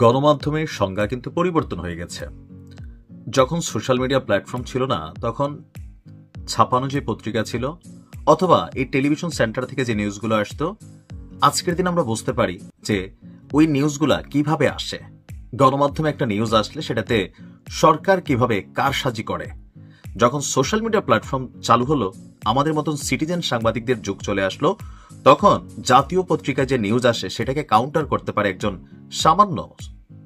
গণমাধ্যমের সংজ্ঞা কিন্তু পরিবর্তন হয়ে গেছে। যখন সোশ্যাল মিডিয়া প্ল্যাটফর্ম ছিল না, তখন ছাপানো যে পত্রিকা ছিল, অথবা এই টেলিভিশন সেন্টার থেকে যে নিউজগুলো আসতো, আজকের দিন আমরা বুঝতে পারি যে ওই নিউজগুলা কীভাবে আসে। গণমাধ্যমে একটা নিউজ আসলে সেটাতে সরকার কীভাবে কারসাজি করে। যখন সোশ্যাল মিডিয়া প্ল্যাটফর্ম চালু হলো, আমাদের মতন সিটিজেন সাংবাদিকদের যুগ চলে আসলো, তখন জাতীয় পত্রিকায় যে নিউজ আসে, সেটাকে কাউন্টার করতে পারে একজন সামান্য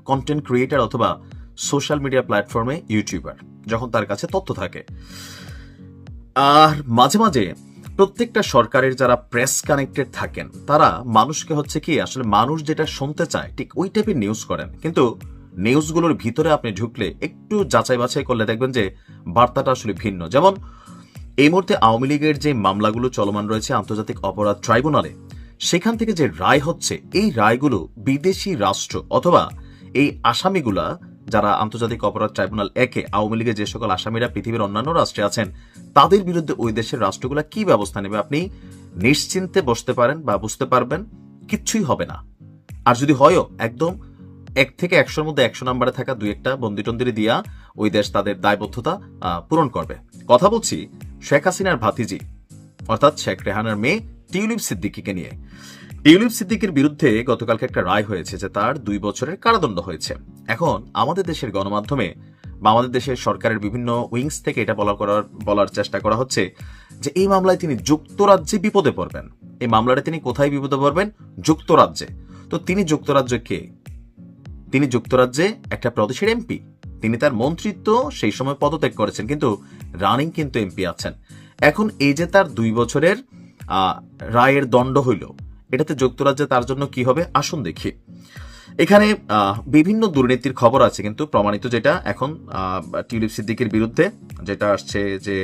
কন্টেন্ট ক্রিয়েটার অথবা সোশ্যাল মিডিয়া প্ল্যাটফর্মে ইউটিউবার যখন তার কাছে তথ্য থাকে। আর মাঝে মাঝে প্রত্যেকটা সরকারের যারা প্রেস কানেক্টেড থাকেন, তারা মানুষকে হচ্ছে কি, আসলে মানুষ যেটা শুনতে চায়, ঠিক ওই টাইপের নিউজ করেন। কিন্তু নিউজগুলোর ভিতরে আপনি ঢুকলে একটু যাচাই বাছাই করলে দেখবেন যে বার্তাটা আসলে ভিন্ন। যেমন এই মুহূর্তে আওয়ামী লীগের যে মামলাগুলো চলমান রয়েছে আন্তর্জাতিক অপরাধ ট্রাইব্যুনালে, সেখান থেকে যে রায় হচ্ছে, এই রায়গুলো বিদেশি রাষ্ট্র অথবা এই আসামিগুলা, যারা আন্তর্জাতিক অপরাধ ট্রাইব্যুনাল একে আওয়ামী লীগের যে সকল আসামিরা পৃথিবীর অন্যান্য রাষ্ট্রে আছেন, তাদের বিরুদ্ধে ওই দেশের রাষ্ট্রগুলা কি ব্যবস্থা নেবে আপনি নিশ্চিন্তে বসতে পারেন বা বুঝতে পারবেন, কিচ্ছুই হবে না। আর যদি হয়ও, একদম এক থেকে একশোর মধ্যে একশো নাম্বারে থাকা দুই একটা বন্দিটন্দিরে দিয়া ওই দেশ তাদের দায়বদ্ধতা পূরণ করবে। কথা বলছি শেখ হাসিনার ভাতিজি, অর্থাৎ শেখ রেহানার মেয়ে টিউলিপ সিদ্দিকিকে নিয়ে। টিউলিপ সিদ্দিকের বিরুদ্ধে গতকালকে একটা রায় হয়েছে যে তার দুই বছরের কারাদণ্ড হয়েছে। এখন আমাদের দেশের গণমাধ্যমে বা আমাদের দেশের সরকারের বিভিন্ন উইংস থেকে এটা বলা করার, বলার চেষ্টা করা হচ্ছে যে এই মামলায় তিনি যুক্তরাজ্যে বিপদে পড়বেন। এই মামলাটা তিনি কোথায় বিপদে পড়বেন? যুক্তরাজ্যে। তো তিনি যুক্তরাজ্যে কে? তিনি যুক্তরাজ্যে একটা প্রদেশের এমপি। তিনি তার মন্ত্রিত্ব সেই সময় পদত্যাগ করেছেন, কিন্তু রানিং কিন্তু এমপি আছেন। এখন এই যে তার দুই বছরের রায়ের দণ্ড হইল এটাতে যুক্তরাজ্যে তার জন্য কি হবে? আসুন দেখি। এখানে বিভিন্ন দুর্নীতির খবর আছে, কিন্তু প্রমাণিত যেটা এখন টিউলিপ সিদ্দিকের বিরুদ্ধে যেটা আসছে যে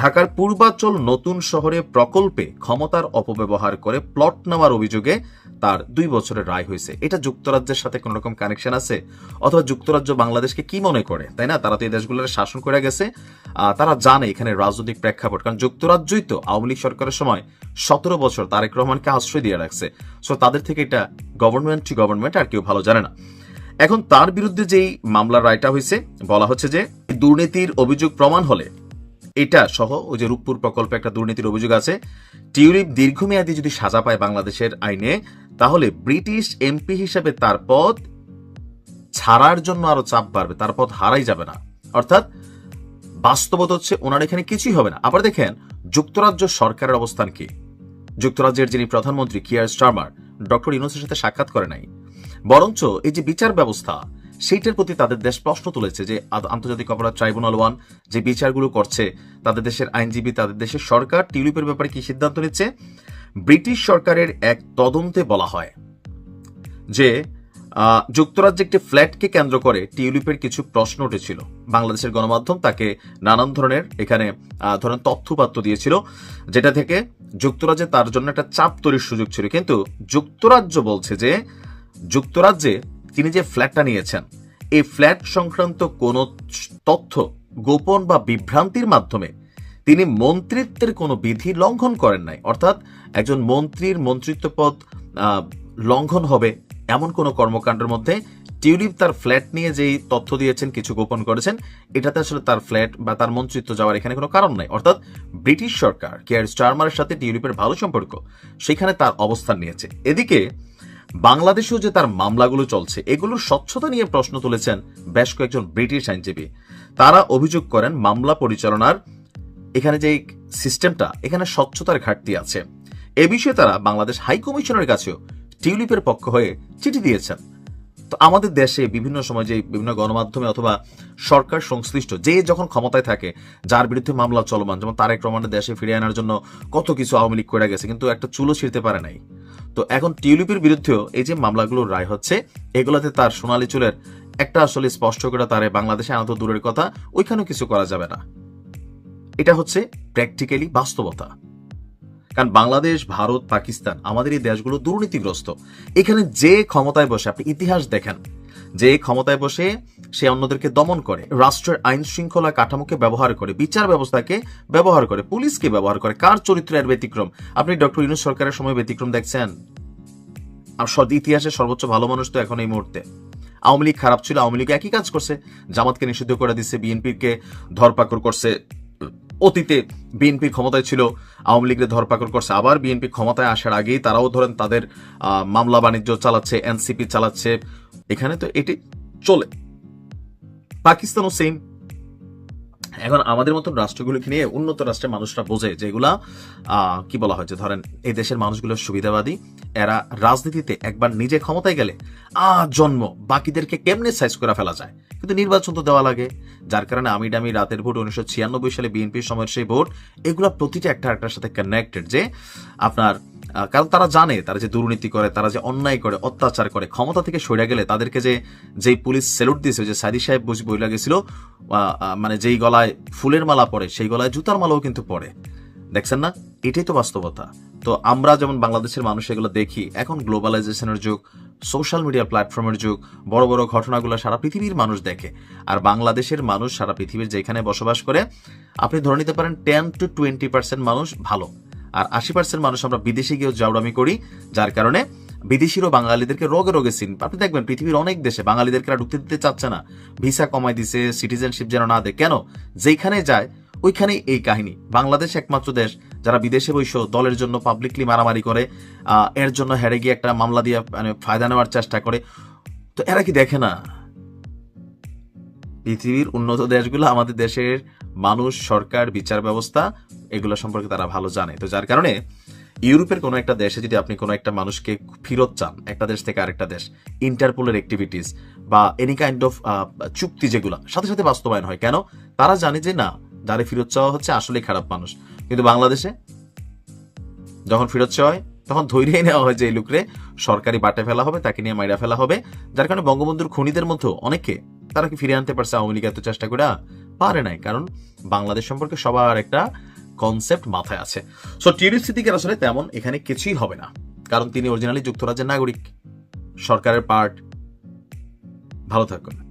ঢাকার পূর্বাচল নতুন শহরে প্রকল্পে ক্ষমতার অপব্যবহার করে প্লট নেওয়ার অভিযোগে তার দুই বছরের রায় হয়েছে। এটা যুক্তরাজ্যের সাথে কোন রকম কানেকশন আছে? অথবা যুক্তরাজ্য বাংলাদেশকে কি মনে করে? তাই না? তারা তো এই দেশগুলোর শাসন করে গেছে। তারা জানে এখানে রাজনৈতিক প্রেক্ষাপট। কারণ যুক্তরাজ্যই তো আওয়ামী লীগ সরকারের সময় সতেরো বছর তারেক রহমানকে আশ্রয় দিয়ে রাখছে। সো তাদের থেকে এটা গভর্নমেন্ট টু গভর্নমেন্ট আর কেউ ভালো জানে না। এখন তার বিরুদ্ধে যেই মামলার রায়টা হয়েছে, বলা হচ্ছে যে দুর্নীতির অভিযোগ প্রমাণ হলে এটা সহ ওই যে রূপপুর প্রকল্পে একটা দুর্নীতির অভিযোগ আছে, টিউলিপ দীর্ঘমেয়াদী যদি সাজা পায় বাংলাদেশের আইনে, তাহলে ব্রিটিশ এমপি হিসেবে তার পদ ছাড়ার জন্য আরও চাপ বাড়বে, তার পদ হারাই যাবে না। অর্থাৎ বাস্তবতা হচ্ছে, ওনার এখানে কিছুই হবে না। আবার দেখেন, যুক্তরাজ্য সরকারের অবস্থান কি? যুক্তরাজ্যের যিনি প্রধানমন্ত্রী কিয়ার স্টারমার, ডক্টর ইউনুসের সাথে সাক্ষাৎ করে নাই। বরঞ্চ এই যে বিচার ব্যবস্থা, সেইটার প্রতি তাদের দেশ প্রশ্ন তুলেছে যে আন্তর্জাতিক অপরাধ ট্রাইব্যুনাল ওয়ান যে বিচারগুলো করছে, তাদের দেশের আইনজীবী, তাদের দেশের সরকার, টিউলিপের ব্যাপারে কি সিদ্ধান্ত নিচ্ছে? ব্রিটিশ সরকারের এক তদন্তে বলা হয় যে যুক্তরাজ্যে একটি ফ্ল্যাটকে কেন্দ্র করে টিউলিপের কিছু প্রশ্ন উঠেছিল। বাংলাদেশের গণমাধ্যম তাকে নানান ধরনের এখানে ধরেন তথ্যপাত্র দিয়েছিল, যেটা থেকে যুক্তরাজ্যে তার জন্য একটা চাপ তৈরির সুযোগ ছিল। কিন্তু যুক্তরাজ্য বলছে যে, যুক্তরাজ্যে তিনি যে ফ্ল্যাটটা নিয়েছেন, এই ফ্ল্যাট সংক্রান্ত কোনো তথ্য গোপন বা বিভ্রান্তির মাধ্যমে তিনি মন্ত্রিত্বের কোনো বিধি লঙ্ঘন করেন নাই। অর্থাৎ একজন মন্ত্রীর মন্ত্রিত্ব পদ লঙ্ঘন হবে এমন কোনো কর্মকাণ্ডের মধ্যে টিউলিপ তার ফ্ল্যাট নিয়ে যেই তথ্য দিয়েছেন, কিছু গোপন করেছেন, এটাতে আসলে তার ফ্ল্যাট বা তার মন্ত্রিত্ব যাওয়ার এখানে কোনো কারণ নাই। অর্থাৎ ব্রিটিশ সরকার কেয়ার স্টারমারের সাথে টিউলিপের ভালো সম্পর্ক, সেখানে তার অবস্থান নিয়েছে। এদিকে বাংলাদেশেও যে তার মামলাগুলো চলছে, এগুলোর স্বচ্ছতা নিয়ে প্রশ্ন তুলেছেন বেশ কয়েকজন ব্রিটিশ আইনজীবী। তারা অভিযোগ করেন, মামলা পরিচালনার এখানে যে সিস্টেমটা, এখানে স্বচ্ছতার ঘাটতি আছে। এ বিষয়ে তারা বাংলাদেশ হাই কমিশনের কাছেও টিউলিপের পক্ষ হয়ে চিঠি দিয়েছেন। তো আমাদের দেশে বিভিন্ন সময় যে বিভিন্ন গণমাধ্যমে অথবা সরকার সংশ্লিষ্ট যে যখন ক্ষমতায় থাকে, যার বিরুদ্ধে মামলা চলমান, যেমন তারেক রহমানের দেশে ফিরিয়ে আনার জন্য কত কিছু আওয়ামী লীগ করে গেছে, কিন্তু একটা চুলো ছিঁড়তে পারে নাই। তো এখন টিউলিপের বিরুদ্ধেও এই যে মামলাগুলোর রায় হচ্ছে, এগুলোতে তার সোনালী চুলের একটা আসলে স্পষ্ট করে তারে বাংলাদেশে আনা তো দূরের কথা, ওইখানেও কিছু করা যাবে না। এটা হচ্ছে প্র্যাকটিক্যালি বাস্তবতা। কারণ বাংলাদেশ, ভারত, পাকিস্তান আমাদের এই দেশগুলো দুর্নীতিগ্রস্ত। এখানে যে ক্ষমতায় বসে, আপনি ইতিহাস দেখেন, যে ক্ষমতায় বসে সে অন্যদেরকে দমন করে, রাষ্ট্রের আইন শৃঙ্খলা কাঠামোকে ব্যবহার করে, বিচার ব্যবস্থাকে ব্যবহার করে, পুলিশকে ব্যবহার করে, কার চরিত্রের ব্যতিক্রম? আপনি ডক্টর ইউনুস সরকারের সময় ব্যতিক্রম দেখছেন? আর ইতিহাসের সর্বোচ্চ ভালো মানুষ তো এখন এই মুহূর্তে। আওয়ামী লীগ খারাপ ছিল, আওয়ামী লীগ একই কাজ করছে। জামাতকে নিষিদ্ধ করে দিচ্ছে, বিএনপিকে ধরপাকড় করছে। অতীতে বিএনপি ক্ষমতায় ছিল, আওয়ামী লীগের ধরপাকড় করছে, আবার বিএনপি ক্ষমতায় আসার আগেই তারাও ধরেন তাদের মামলা বাণিজ্য চালাচ্ছে, এনসিপি চালাচ্ছে। এখানে তো এটি চলে। পাকিস্তানও সেম এখন আমাদের মতন রাষ্ট্রগুলোকে নিয়ে উন্নত রাষ্ট্রের মানুষরা বোঝে যে এগুলা কি বলা হয় যে ধরেন এই দেশের মানুষগুলো সুবিধাবাদী, এরা রাজনীতিতে একবার নিজে ক্ষমতায় গেলে, আ, জন্ম, বাকিদেরকে কেমনে সাইজ করে ফেলা যায়? কিন্তু নির্বাচন তো দেওয়া লাগে। যার কারণে আমি ডামি রাতের ভোট, উনিশশো ছিয়ানব্বই সালে বিএনপির সময়ের সেই ভোট, এগুলো প্রতিটা একটা একটার সাথে কানেক্টেড যে আপনার কারণ তারা জানে, তারা যে দুর্নীতি করে, তারা যে অন্যায় করে, অত্যাচার করে, ক্ষমতা থেকে সরে গেলে তাদেরকে যে, যেই পুলিশ সেলুট দিয়েছে যে সাইদি সাহেব বুঝি বইলা গেছিল মানে যেই গলায় ফুলের মালা পরে, সেই গলায় জুতার মালাও কিন্তু পরে। দেখছেন না? এটাই তো বাস্তবতা। তো আমরা যেমন বাংলাদেশের মানুষ এগুলো দেখি, এখন গ্লোবালাইজেশনের যুগ সোশ্যাল মিডিয়া প্ল্যাটফর্মের যুগ, বড় বড় ঘটনাগুলো সারা পৃথিবীর মানুষ দেখে। আর বাংলাদেশের মানুষ সারা পৃথিবীর যেখানে বসবাস করে, আপনি ধরে নিতে পারেন টেন টু টোয়েন্টি পার্সেন্ট মানুষ ভালো। আর আশি পার্সেন্ট মানুষ আমরা বিদেশে গিয়েও জাউরামি করি, যার কারণে বিদেশিরও বাঙালিদেরকে রোগে রোগে চিন। আপনি দেখবেন পৃথিবীর অনেক দেশে বাঙালিদেরকে ঢুকতে দিতে চাচ্ছে না। ভিসা কমাই দিছে সিটিজেনশিপ যেন না দেয়। কেন? যেখানে যায়, ওইখানেই এই কাহিনী। বাংলাদেশ একমাত্র দেশ যারা বিদেশে বৈশ দলের জন্য পাবলিকলি মারামারি করে এর জন্য হেরে গিয়ে একটা মামলা দিয়ে মানে ফায়দা নেওয়ার চেষ্টা করে। তো এরা কি দেখে না? পৃথিবীর উন্নত দেশগুলো আমাদের দেশের মানুষ, সরকার, বিচার ব্যবস্থা এগুলো সম্পর্কে তারা ভালো জানে। তো যার কারণে ইউরোপের কোনো একটা দেশে যদি আপনি কোনো একটা মানুষকে ফেরত চান, একটা দেশ থেকে আরেকটা দেশ, ইন্টারপোলের অ্যাক্টিভিটিস বা এনি কাইন্ড অফ চুক্তি যেগুলো, সাথে সাথে বাস্তবায়ন হয়। কেন? তারা জানে যে না, যারে ফেরত চাওয়া হচ্ছে আসলেই খারাপ মানুষ। কিন্তু বাংলাদেশে যখন ফেরত চাওয়া হয় তখন ধৈর্যই নেওয়া হয় যে, এই লোকরে সরকারি বাটে ফেলা হবে, তাকে নিয়ে মাইরা ফেলা হবে। যার কারণে বঙ্গবন্ধুর খনিদের মধ্যেও অনেকে তারা কি ফিরে আনতে পারছে? আওয়ামী লীগ এত চেষ্টা করে পারে নাই। কারণ বাংলাদেশ সম্পর্কে সবার একটা কনসেপ্ট মাথায় আছে। সো টিউরি সিদ্দিকের আসলে তেমন এখানে কিছুই হবে না। কারণ তিনি অরিজিনালি যুক্তরাজ্যের নাগরিক। সরকারের পার্ট ভালো থাকুন।